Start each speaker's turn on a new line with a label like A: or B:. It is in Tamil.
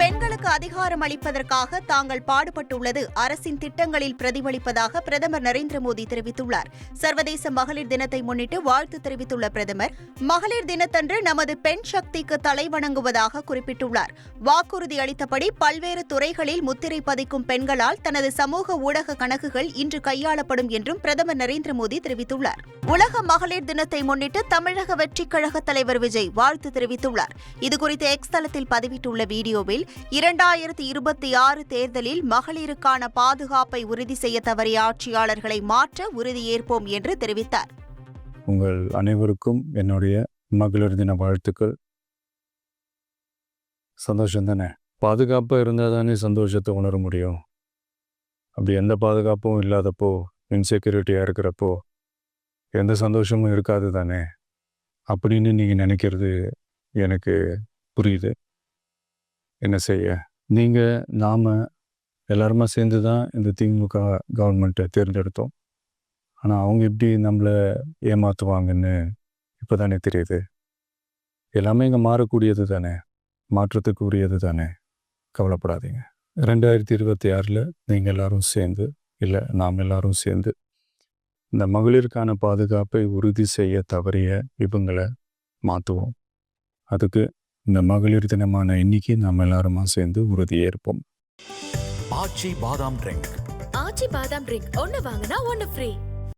A: பெண்களுக்கு அதிகாரம் அளிப்பதற்காக தாங்கள் பாடுபட்டுள்ளது அரசின் திட்டங்களில் பிரதிபலிப்பதாக பிரதமர் நரேந்திர மோடி தெரிவித்துள்ளார் சர்வதேச மகளிர் தினத்தை முன்னிட்டு வாழ்த்து தெரிவித்துள்ள பிரதமர் மகளிர் தினத்தன்று நமது பெண் சக்திக்கு தலைவணங்குவதாக குறிப்பிட்டுள்ளார் வாக்குறுதி அளித்தபடி பல்வேறு துறைகளில் முத்திரை பதிக்கும் பெண்களால் தனது சமூக ஊடக கணக்குகள் இன்று கையாளப்படும் என்றும் பிரதமர் நரேந்திர மோடி தெரிவித்துள்ளார் உலக மகளிர் தினத்தை முன்னிட்டு தமிழக வெற்றிக் கழக தலைவர் விஜய் வாழ்த்து தெரிவித்துள்ளார் இதுகுறித்து எக்ஸ் தளத்தில் பதிவிட்டுள்ள வீடியோவில் இரண்டாயிரத்தி இருபத்தி ஆறு தேர்தலில் மகளிருக்கான பாதுகாப்பை உறுதி செய்ய தவறிய ஆட்சியாளர்களை மாற்ற உறுதியேற்போம் என்று தெரிவித்தார்
B: உங்கள் அனைவருக்கும் என்னுடைய மகளிர் தின வாழ்த்துக்கள் சந்தோஷம் தானே பாதுகாப்பாக இருந்தால் தானே சந்தோஷத்தை உணர முடியும் அப்படி எந்த பாதுகாப்பும் இல்லாதப்போ இன்செக்யூரிட்டியாக இருக்கிறப்போ எந்த சந்தோஷமும் இருக்காது தானே அப்படின்னு நீங்கள் நினைக்கிறது எனக்கு புரியுது என்ன செய்ய நீங்கள் நாம் எல்லாருமா சேர்ந்து தான் இந்த திமுக கவர்மெண்ட்டை தேர்ந்தெடுத்தோம் ஆனால் அவங்க எப்படி நம்மளை ஏமாற்றுவாங்கன்னு இப்போ தானே தெரியுது எல்லாமே இங்கே மாறக்கூடியது தானே மாற்றத்துக்கு உரியது தானே கவலைப்படாதீங்க ரெண்டாயிரத்தி இருபத்தி ஆறில் நீங்கள் எல்லாரும் சேர்ந்து இல்லை நாம் எல்லாரும் சேர்ந்து இந்த மகளிருக்கான பாதுகாப்பை உறுதி செய்ய தவறிய இவங்களை மாற்றுவோம் அதுக்கு இந்த மகளிர் தினமான இன்னைக்கு நாம் எல்லாருமா சேர்ந்து உறுதியேற்போம் ஆச்சி பாதாம் ட்ரிங்க் ஆச்சி பாதாம் ட்ரிங்க் ஒன்று வாங்கினா ஒன்று ஃப்ரீ